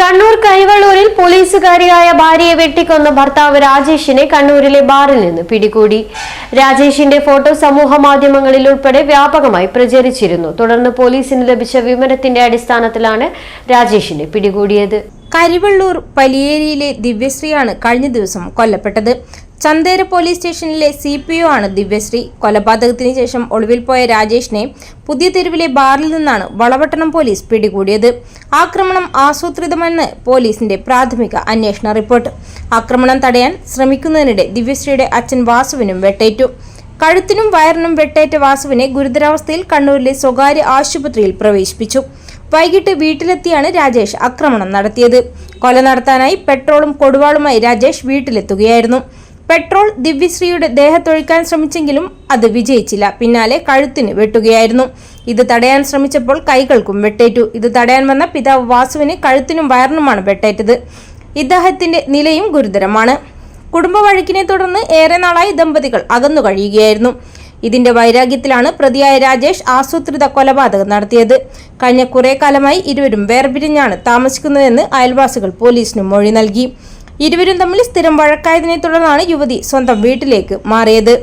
കണ്ണൂർ കൈവള്ളൂരിൽ പോലീസുകാരിയായ ഭാര്യയെ വെട്ടിക്കൊന്ന ഭർത്താവ് രാജേഷിനെ കണ്ണൂരിലെ ബാറിൽ നിന്ന് പിടികൂടി. രാജേഷിന്റെ ഫോട്ടോ സമൂഹ മാധ്യമങ്ങളിൽ ഉൾപ്പെടെ വ്യാപകമായി പ്രചരിച്ചിരുന്നു. തുടർന്ന് പോലീസിന് ലഭിച്ച വിവരത്തിന്റെ അടിസ്ഥാനത്തിലാണ് രാജേഷിനെ പിടികൂടിയത്. കരിവള്ളൂർ പലിയേരിയിലെ ദിവ്യശ്രീയാണ് കഴിഞ്ഞ ദിവസം കൊല്ലപ്പെട്ടത്. ചന്തേര പോലീസ് സ്റ്റേഷനിലെ സി പി ഒ ആണ് ദിവ്യശ്രീ. കൊലപാതകത്തിന് ശേഷം ഒളിവിൽ പോയ രാജേഷിനെ പുതിയ തെരുവിലെ ബാറിൽ നിന്നാണ് വളവട്ടണം പോലീസ് പിടികൂടിയത്. ആക്രമണം ആസൂത്രിതമെന്ന് പോലീസിന്റെ പ്രാഥമിക അന്വേഷണ റിപ്പോർട്ട്. ആക്രമണം തടയാൻ ശ്രമിക്കുന്നതിനിടെ ദിവ്യശ്രീയുടെ അച്ഛൻ വാസുവിനും വെട്ടേറ്റു. കഴുത്തിനും വയറിനും വെട്ടേറ്റ വാസുവിനെ ഗുരുതരാവസ്ഥയിൽ കണ്ണൂരിലെ സ്വകാര്യ ആശുപത്രിയിൽ പ്രവേശിപ്പിച്ചു. വൈകിട്ട് വീട്ടിലെത്തിയാണ് രാജേഷ് ആക്രമണം നടത്തിയത്. കൊല നടത്താനായി പെട്രോളും കൊടുവാളുമായി രാജേഷ് വീട്ടിലെത്തുകയായിരുന്നു. പെട്രോൾ ദിവ്യശ്രീയുടെ ദേഹത്തൊഴിക്കാൻ ശ്രമിച്ചെങ്കിലും അത് വിജയിച്ചില്ല. പിന്നാലെ കഴുത്തിന് വെട്ടുകയായിരുന്നു. ഇത് തടയാൻ ശ്രമിച്ചപ്പോൾ കൈകൾക്കും വെട്ടേറ്റു. ഇത് തടയാൻ വന്ന പിതാവ് വാസുവിന് കഴുത്തിനും വയറിനുമാണ് വെട്ടേറ്റത്. ഇദ്ദേഹത്തിന്റെ നിലയും ഗുരുതരമാണ്. കുടുംബ വഴക്കിനെ തുടർന്ന് ഏറെ നാളായി ദമ്പതികൾ അകന്നു കഴിയുകയായിരുന്നു. ഇതിന്റെ വൈരാഗ്യത്തിലാണ് പ്രതിയായ രാജേഷ് ആസൂത്രിത കൊലപാതകം നടത്തിയത്. കഴിഞ്ഞ കുറെ കാലമായി ഇരുവരും വേർപിരിഞ്ഞാണ് താമസിക്കുന്നതെന്ന് അയൽവാസികൾ പോലീസിന് മൊഴി നൽകി. ഇരുവരും തമ്മിൽ സ്ഥിരം വഴക്കായതിനെ തുടർന്നാണ് യുവതി സ്വന്തം വീട്ടിലേക്ക് മാറിയത്